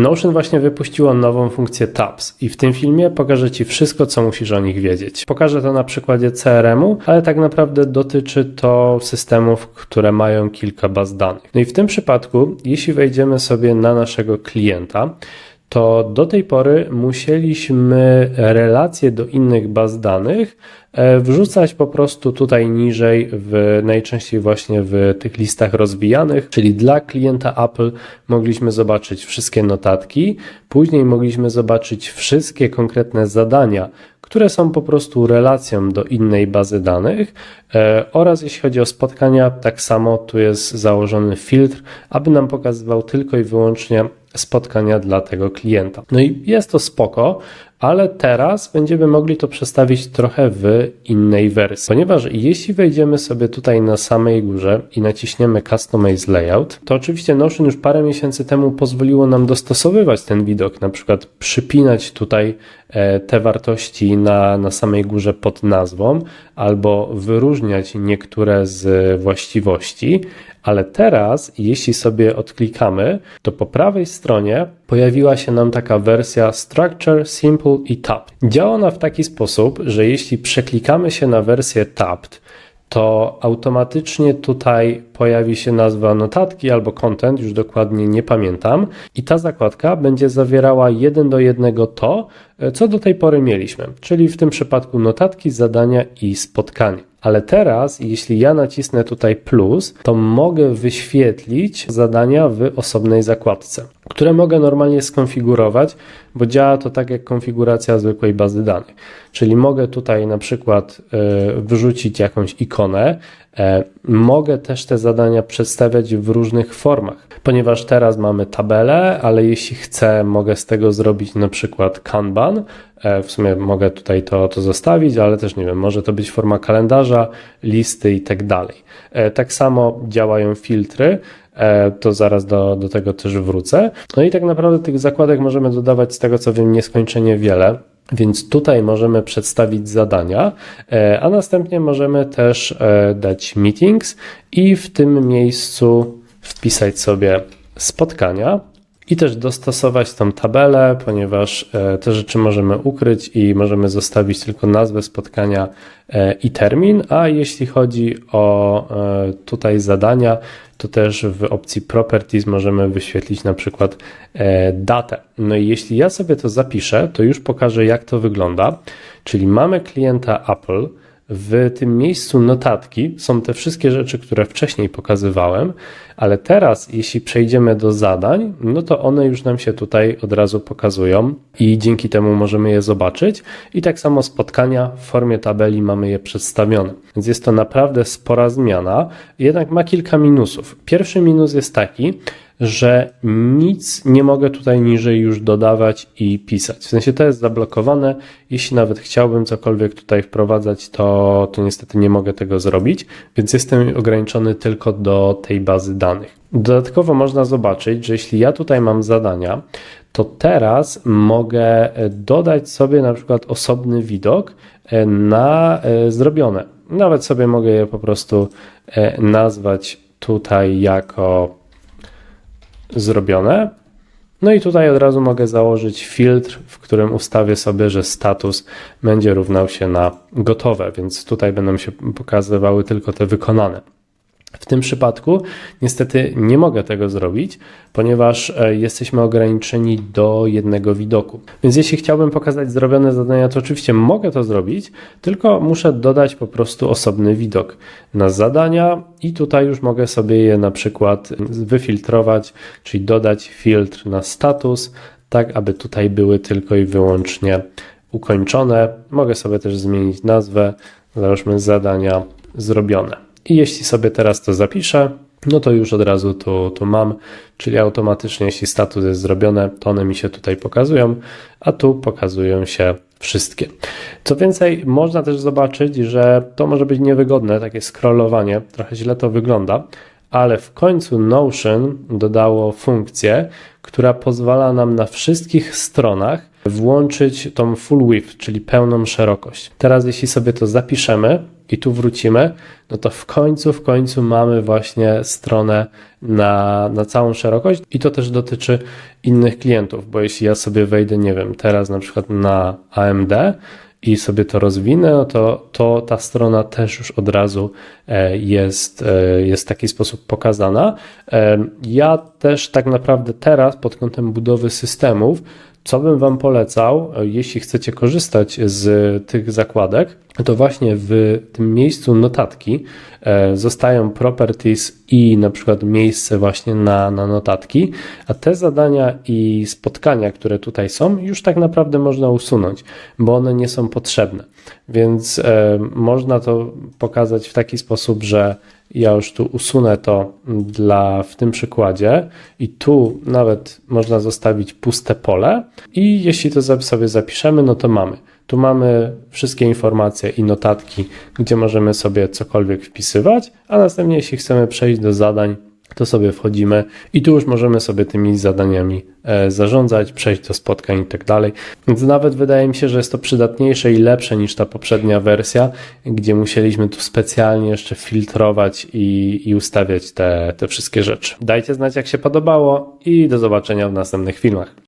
Notion właśnie wypuściło nową funkcję Tabs i w tym filmie pokażę Ci wszystko, co musisz o nich wiedzieć. Pokażę to na przykładzie CRM-u, ale tak naprawdę dotyczy to systemów, które mają kilka baz danych. No i w tym przypadku, jeśli wejdziemy sobie na naszego klienta, to do tej pory musieliśmy relacje do innych baz danych e, wrzucać po prostu tutaj niżej, w, najczęściej właśnie w tych listach rozwijanych, czyli dla klienta Apple mogliśmy zobaczyć wszystkie notatki, później mogliśmy zobaczyć wszystkie konkretne zadania, które są po prostu relacją do innej bazy danych e, oraz jeśli chodzi o spotkania, tak samo tu jest założony filtr, aby nam pokazywał tylko i wyłącznie spotkania dla tego klienta. No i jest to spoko, ale teraz będziemy mogli to przestawić trochę w innej wersji, ponieważ jeśli wejdziemy sobie tutaj na samej górze i naciśniemy Customize Layout, to oczywiście Notion już parę miesięcy temu pozwoliło nam dostosowywać ten widok, na przykład przypinać tutaj te wartości na, na samej górze pod nazwą, albo wyróżniać niektóre z właściwości, ale teraz, jeśli sobie odklikamy, to po prawej stronie pojawiła się nam taka wersja Structure, Simple i Tabbed. Działa ona w taki sposób, że jeśli przeklikamy się na wersję Tabbed, to automatycznie tutaj pojawi się nazwa notatki albo content, już dokładnie nie pamiętam, i ta zakładka będzie zawierała jeden do jednego to, co do tej pory mieliśmy, czyli w tym przypadku notatki, zadania i spotkanie. Ale teraz, jeśli ja nacisnę tutaj plus, to mogę wyświetlić zadania w osobnej zakładce, które mogę normalnie skonfigurować, bo działa to tak jak konfiguracja zwykłej bazy danych. Czyli mogę tutaj na przykład y, wrzucić jakąś ikonę, e, Mogę też te zadania przedstawiać w różnych formach, ponieważ teraz mamy tabelę, ale jeśli chcę, mogę z tego zrobić na przykład Kanban. E, w sumie mogę tutaj to, to zostawić, ale też nie wiem, może to być forma kalendarza, listy i tak dalej. Tak samo działają filtry, to zaraz do, do tego też wrócę. No i tak naprawdę tych zakładek możemy dodawać z tego co wiem nieskończenie wiele. Więc tutaj możemy przedstawić zadania, e, a następnie możemy też e, dać meetings i w tym miejscu wpisać sobie spotkania i też dostosować tą tabelę, ponieważ e, te rzeczy możemy ukryć i możemy zostawić tylko nazwę spotkania i termin, a jeśli chodzi o tutaj zadania, to też w opcji Properties możemy wyświetlić na przykład e, datę. No i jeśli ja sobie to zapiszę, to już pokażę, jak to wygląda. Czyli mamy klienta Apple, w tym miejscu notatki są te wszystkie rzeczy, które wcześniej pokazywałem, ale teraz, jeśli przejdziemy do zadań, no to one już nam się tutaj od razu pokazują i dzięki temu możemy je zobaczyć. I tak samo spotkania w formie tabeli mamy je przedstawione. Więc jest to naprawdę spora zmiana, jednak ma kilka minusów. Pierwszy minus jest taki, że nic nie mogę tutaj niżej już dodawać i pisać. W sensie to jest zablokowane. Jeśli nawet chciałbym cokolwiek tutaj wprowadzać, to, to niestety nie mogę tego zrobić, więc jestem ograniczony tylko do tej bazy danych. Dodatkowo można zobaczyć, że jeśli ja tutaj mam zadania, to teraz mogę dodać sobie na przykład osobny widok na e, zrobione. Nawet sobie mogę je po prostu e, nazwać tutaj jako zrobione. No i tutaj od razu mogę założyć filtr, w którym ustawię sobie, że status będzie równał się na gotowe, więc tutaj będą się pokazywały tylko te wykonane. W tym przypadku niestety nie mogę tego zrobić, ponieważ e, jesteśmy ograniczeni do jednego widoku. Więc jeśli chciałbym pokazać zrobione zadania, to oczywiście mogę to zrobić, tylko muszę dodać po prostu osobny widok na zadania i tutaj już mogę sobie je na przykład wyfiltrować, czyli dodać filtr na status, tak aby tutaj były tylko i wyłącznie ukończone. Mogę sobie też zmienić nazwę, załóżmy zadania zrobione. I jeśli sobie teraz to zapiszę, no to już od razu tu, tu mam, czyli automatycznie, jeśli status jest zrobione, to one mi się tutaj pokazują, a tu pokazują się wszystkie. Co więcej, można też zobaczyć, że to może być niewygodne, takie scrollowanie, trochę źle to wygląda, ale w końcu Notion dodało funkcję, która pozwala nam na wszystkich stronach włączyć tą full width, czyli pełną szerokość. Teraz jeśli sobie to zapiszemy i tu wrócimy, no to w końcu, w końcu mamy właśnie stronę na, na całą szerokość i to też dotyczy innych klientów, bo jeśli ja sobie wejdę, nie wiem, teraz na przykład na AMD i sobie to rozwinę, no to, to ta strona też już od razu e, jest, e, jest w taki sposób pokazana. E, Ja też tak naprawdę teraz pod kątem budowy systemów, co bym Wam polecał, e, jeśli chcecie korzystać z tych zakładek, to właśnie w tym miejscu notatki e, zostają properties i na przykład miejsce właśnie na, na notatki, a te zadania i spotkania, które tutaj są, już tak naprawdę można usunąć, bo one nie są potrzebne. Więc e, można to pokazać w taki sposób, że ja już tu usunę to dla, w tym przykładzie. I tu nawet można zostawić puste pole. I jeśli to sobie zapiszemy, no to mamy. Tu mamy wszystkie informacje i notatki, gdzie możemy sobie cokolwiek wpisywać, a następnie jeśli chcemy przejść do zadań, to sobie wchodzimy i tu już możemy sobie tymi zadaniami e, zarządzać, przejść do spotkań i tak dalej. Więc nawet wydaje mi się, że jest to przydatniejsze i lepsze niż ta poprzednia wersja, gdzie musieliśmy tu specjalnie jeszcze filtrować i, i ustawiać te, te wszystkie rzeczy. Dajcie znać, jak się podobało i do zobaczenia w następnych filmach.